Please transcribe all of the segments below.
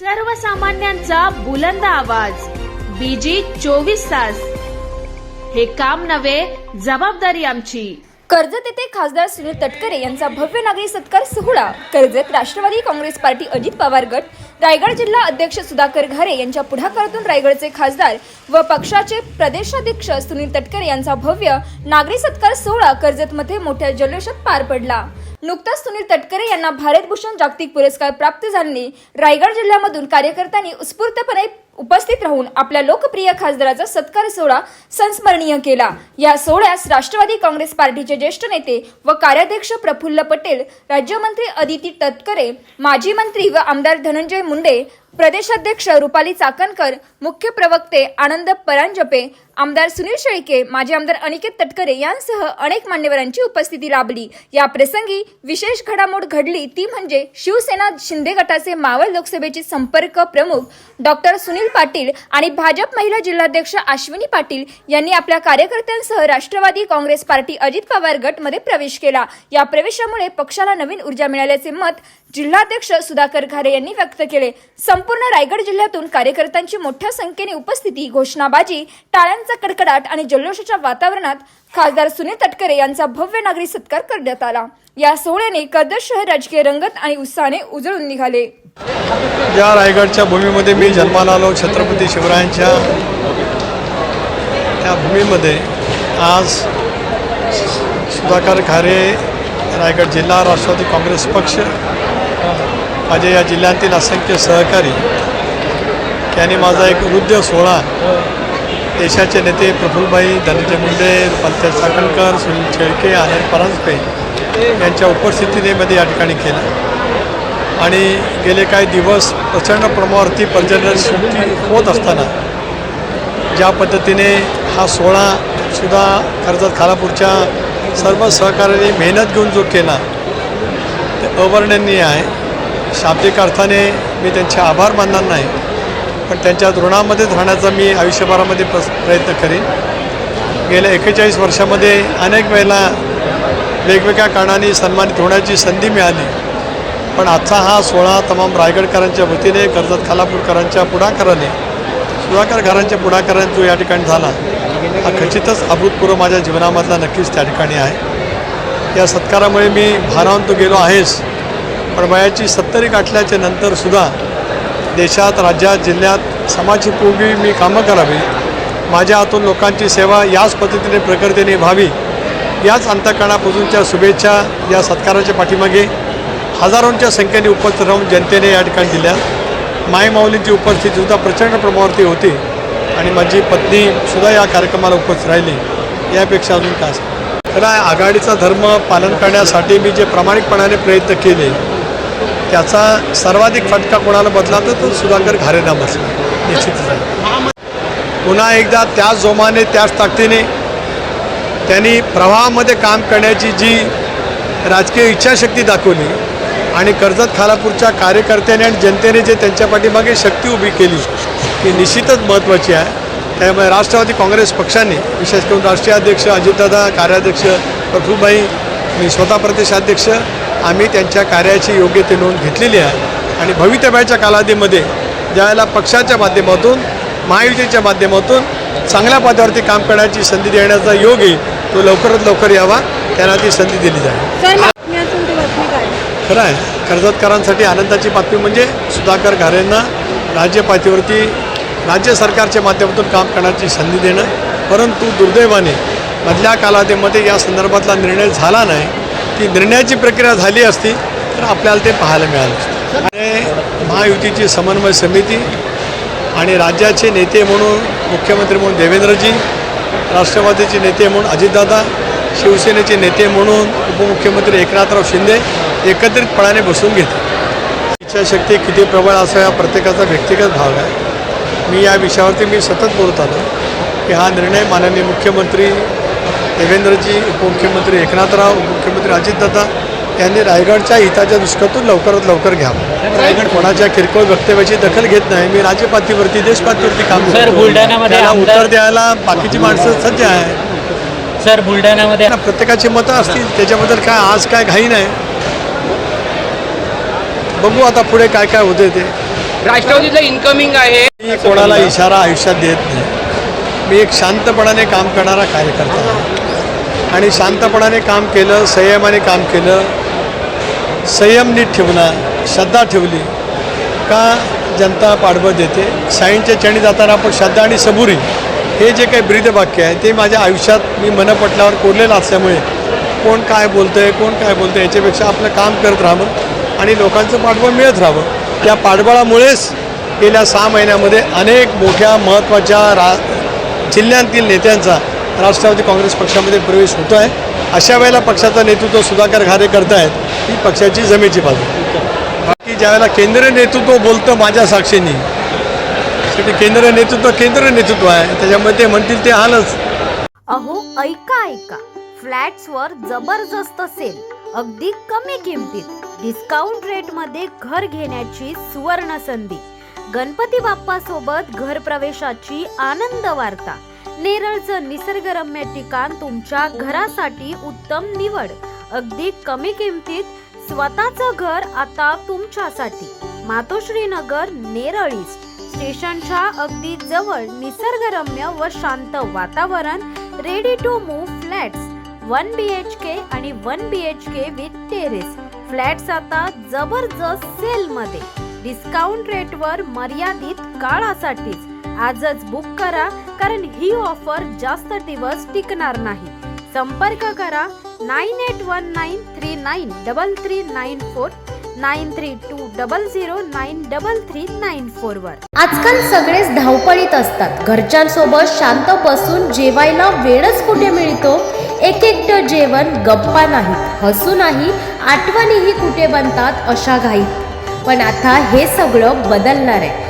सर्वसामान्यांचा बुलंद आवाज. बीजी चोवीस तास. हे काम नव्हे जबाबदारी आमची. कर्जत येथे खासदार सुनील तटकरे यांचा भव्य नागरी सत्कार सोहळा. कर्जत राष्ट्रवादी काँग्रेस पार्टी अजित पवार गट रायगड जिल्हा अध्यक्ष सुधाकर घारे यांच्या पुढाकारातून रायगडचे खासदार व पक्षाचे प्रदेशाध्यक्ष सुनील तटकरे यांचा भव्य नागरी सत्कार सोहळा कर्जतमध्ये मोठ्या जल्लोषात पार पडला. नुकताच सुनील तटकरे यांना भारतभूषण जागतिक पुरस्कार प्राप्त झाल्याने रायगड जिल्ह्यामधून कार्यकर्त्यांनी उत्स्फूर्तपणे उपस्थित राहून आपल्या लोकप्रिय खासदाराचा सत्कार सोहळा संस्मरणीय केला. या सोहळ्यास राष्ट्रवादी काँग्रेस पार्टीचे ज्येष्ठ नेते व कार्याध्यक्ष प्रफुल्ल पटेल राज्यमंत्री अदिती तटकरे माजी मंत्री व आमदार धनंजय मुंडे प्रदेशाध्यक्ष रुपाली चाकणकर मुख्य प्रवक्ते आनंद परांजपे आमदार सुनील शेळके माजी आमदार अनिकेत तटकरे यांसह अनेक मान्यवरांची उपस्थिती लाभली. या प्रसंगी विशेष घडामोड घडली ती म्हणजे शिवसेना शिंदे गटाचे मावळ लोकसभेचे संपर्क प्रमुख डॉक्टर सुनील पाटील आणि भाजप महिला जिल्हाध्यक्ष अश्विनी पाटील यांनी आपल्या कार्यकर्त्यांसह राष्ट्रवादी काँग्रेस पार्टी अजित पवार गटमध्ये प्रवेश केला. या प्रवेशामुळे पक्षाला नवीन ऊर्जा मिळाल्याचे मत जिल्हाध्यक्ष सुधाकर घारे यांनी व्यक्त केले. संपूर्ण रायगड जिल्ह्यातून कार्यकर्त्यांची मोठ्या संख्येने उपस्थिती घोषणाबाजी टाळ्यांचा कडकडाट आणि जल्लोषाच्या वातावरणात खासदार सुनील तटकरे यांचा भव्य नागरी सत्कार करण्यात आला. या सोहळ्याने कर्जत शहर राजकीय रंगत आणि उत्साहाने उजळून निघाले. या रायगडच्या भूमीमध्ये मी जन्माला आलो छत्रपती शिवरायांच्या त्या भूमीमध्ये. आज सुधाकर खारे रायगड जिल्हा राष्ट्रवादी काँग्रेस पक्ष माझे या जिल्ह्यातील असंख्य सहकारी यांनी माझा एक वृद्ध सोहळा देशाचे नेते प्रफुल्लभाई धनंजय मुंडे पंकज साखळकर सुनील शेळके आनंद परांजपे यांच्या उपस्थितीने मध्ये या ठिकाणी केला. आणि गेले काही दिवस प्रचंड प्रमाणावरती पर्यटन सुट्टी होत असताना ज्या पद्धतीने हा सोहळा सुद्धा कर्जत खालापूरच्या सर्व सहकार्याने मेहनत घेऊन जो केला ते अवर्णनीय आहे. शाब्दिक अर्थाने मी त्यांचे आभार मानणार नाही पण त्यांच्या ऋणामध्येच राहण्याचा मी आयुष्यभरामध्ये प्रस प्रयत्न करीन. गेल्या एक्केचाळीस वर्षामध्ये अनेक वेळेला वेगवेगळ्या कारणाने सन्मानित होण्याची संधी मिळाली पण आजचा हा सोहळा तमाम रायगडकरांच्या वतीने कर्जत खालापूरकरांच्या पुढाकाराने सुधाकर घरांच्या पुढाकाराने जो या ठिकाणी झाला हा खचितच अभूतपूर्व माझ्या जीवनामधला नक्कीच त्या ठिकाणी आहे. या सत्कारामुळे मी भारावंत गेलो आहेच पण वयाची सत्तरी गाठल्याच्या नंतरसुद्धा देशात राज्यात जिल्ह्यात समाजपूर्वी मी कामं करावी माझ्या हातून लोकांची सेवा याच पद्धतीने प्रकृतीने व्हावी याच अंतकरणापासूनच्या शुभेच्छा या सत्काराच्या पाठीमागे हजारोंच्या संख्येने उपस्थित राहून जनतेने या ठिकाणी दिल्या. मायमाऊलींची उपस्थितीसुद्धा प्रचंड प्रमाणावरती होती आणि माझी पत्नीसुद्धा या कार्यक्रमाला उपस्थित राहिली. यापेक्षा अजून काय खरं आहे आघाडीचा धर्म पालन करण्यासाठी मी जे प्रामाणिकपणाने प्रयत्न केले त्याचा सर्वाधिक फटका कोणाला बदला तर तो सुधाकर घारेंना बसला निश्चित आहे पुन्हा एकदा त्याच जोमाने त्याच ताकदीने त्यांनी प्रवाहामध्ये काम करण्याची जी राजकीय इच्छाशक्ती दाखवली आणि कर्जत खालापूरच्या कार्यकर्त्याने आणि जनतेने जे त्यांच्या पाठीमागे शक्ती उभी केली ही निश्चितच महत्त्वाची आहे. त्यामुळे राष्ट्रवादी काँग्रेस पक्षाने विशेष करून राष्ट्रीय अध्यक्ष अजितदादा कार्याध्यक्ष प्रफुल्लभाई मी स्वतः प्रदेशाध्यक्ष आम्ही त्यांच्या कार्याची योग्य ते नोंद घेतलेली आहे. आणि भवितव्याच्या कालावधीमध्ये ज्यावेळेला पक्षाच्या माध्यमातून महायुतीच्या माध्यमातून चांगल्या पदावरती काम करण्याची संधी देण्याचा योग येईल तो लवकरात लवकर यावा त्यांना ती संधी दिली जाईल. खरं आहे. कर्जतकरांसाठी आनंदाची बातमी म्हणजे सुधाकर घारेंना राज्य पातळीवरती राज्य सरकारच्या माध्यमातून काम करण्याची संधी देणं. परंतु दुर्दैवाने मधल्या कालावधीमध्ये या संदर्भातला निर्णय झाला नाही. ती निर्णयाची प्रक्रिया झाली असती तर आपल्याला ते पाहायला मिळालं असतं. आणि महायुतीची समन्वय समिती आणि राज्याचे नेते म्हणून मुख्यमंत्री म्हणून देवेंद्रजी राष्ट्रवादीचे नेते म्हणून अजितदादा शिवसेनेचे नेते म्हणून उपमुख्यमंत्री एकनाथराव शिंदे एकत्रितपणाने बसून घेतले. इच्छाशक्ती किती प्रबळ असा या प्रत्येकाचा व्यक्तिगत भाग आहे. मी या विषयावरती मी सतत बोलत आलो की हा निर्णय माननीय मुख्यमंत्री देवेंद्रजी उपमुख्यमंत्री एकनाथराव उपमुख्यमंत्री अजितदादा यांनी रायगडच्या हिताच्या दृष्टीतून लवकरात लवकर घ्यावं. रायगड कोणाच्या किरकोळ वक्तव्याची दखल घेत नाही. मी राज्य पातळीवरती देश पातळीवरती काम सर, करतो. उत्तर द्यायला बाकीची माणसं सज्ज आहे सर बुलढाण्यामध्ये प्रत्येकाची मतं असतील. त्याच्याबद्दल काय आज काय घाई नाही. बघू आता पुढे काय काय होते ते. राष्ट्रवादीचं इन्कमिंग आहे. मी कोणाला इशारा आयुष्यात देत नाही. मी एक शांतपणाने काम करणारा कार्यकर्ता आहे. आणि शांतपणाने काम केलं संयमाने काम केलं संयम नीट ठेवला श्रद्धा ठेवली. का जनता पाठबळ देते? साईंच्या चणी जाताना आपण श्रद्धा आणि सबुरी हे जे काही ब्रीदवाक्य आहे ते माझ्या आयुष्यात मी मनपटल्यावर कोरलेलं असल्यामुळे कोण काय बोलतं आहे कोण काय बोलतं आहे याच्यापेक्षा आपलं काम करत राहावं आणि लोकांचं पाठबळ मिळत राहावं. त्या पाठबळामुळेच गेल्या सहा महिन्यामध्ये अनेक मोठ्या महत्त्वाच्या रा जिल्ह्यांतील नेत्यांचा राष्ट्रवादी काँग्रेस पक्षामध्ये प्रवेश होतो आहे अशा वेळेला पक्षाचं नेतृत्व सुधाकर घारे करतायत ही पक्षाची जमेची बाजू. बाकी ज्यावेळेला केंद्रीय नेतृत्व बोलतं माझ्या साक्षीने शेवटी केंद्रीय नेतृत्व केंद्रीय नेतृत्व आहे त्याच्यामध्ये ते म्हणतील ते आलंच. अहो ऐका ऐका. फ्लॅट्सवर जबरदस्त सेल अगदी कमी किमतीत. डिस्काउंट रेटमध्ये घर घेण्याची सुवर्ण संधी गणपती बाप्पा सोबत घर प्रवेशाची आनंद वार्ता. नेरळचं निसर्गरम्य ठिकाण तुमच्या घरासाठी उत्तम निवड. अगदी कमी किमतीत स्वतःचं घर आता तुमच्यासाठी. मातोश्री नगर नेरळ ईस्ट. स्टेशनच्या अगदी जवळ निसर्गरम्य व शांत वातावरण ready to move flats one B H K आणि one B H K with terrace flats आता जबरदस्त सेलमध्ये डिस्काउंट रेटवर मर्यादित काळासाठीच. आजच बुक करा कारण ही ऑफर जास्त दिवस टिकणार नाही. संपर्क करा nine eight one nine three nine double three nine four nine three two double zero nine double three nine four वर. आजकाल सगळेच धावपळीत असतात. घरच्यांसोबत शांत बसून जेवायला वेळच कुठे मिळतो? एक एकटं जेवण गप्पा नाही हसू नाही आठवणीही कुठे बनतात अशा घाईत. पण आता हे सगळं बदलणार आहे.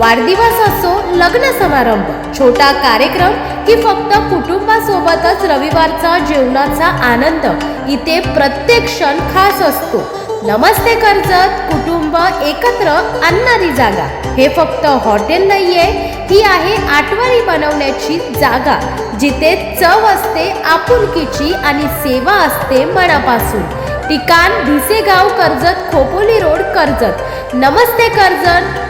वाढदिवस असो लग्न समारंभ छोटा कार्यक्रम की फक्त कुटुंबासोबतच रविवारचा जेवणाचा आनंद इथे प्रत्येक क्षण खास असतो. नमस्ते कर्जत कुटुंब एकत्र आणणारी जागा. हे फक्त हॉटेल नाहीये ही आहे आठवणी बनवण्याची जागा जिथे चव असते आपुलकीची आणि सेवा असते मनापासून. ठिकाण भिसेगाव कर्जत खोपोली रोड कर्जत. नमस्ते कर्जत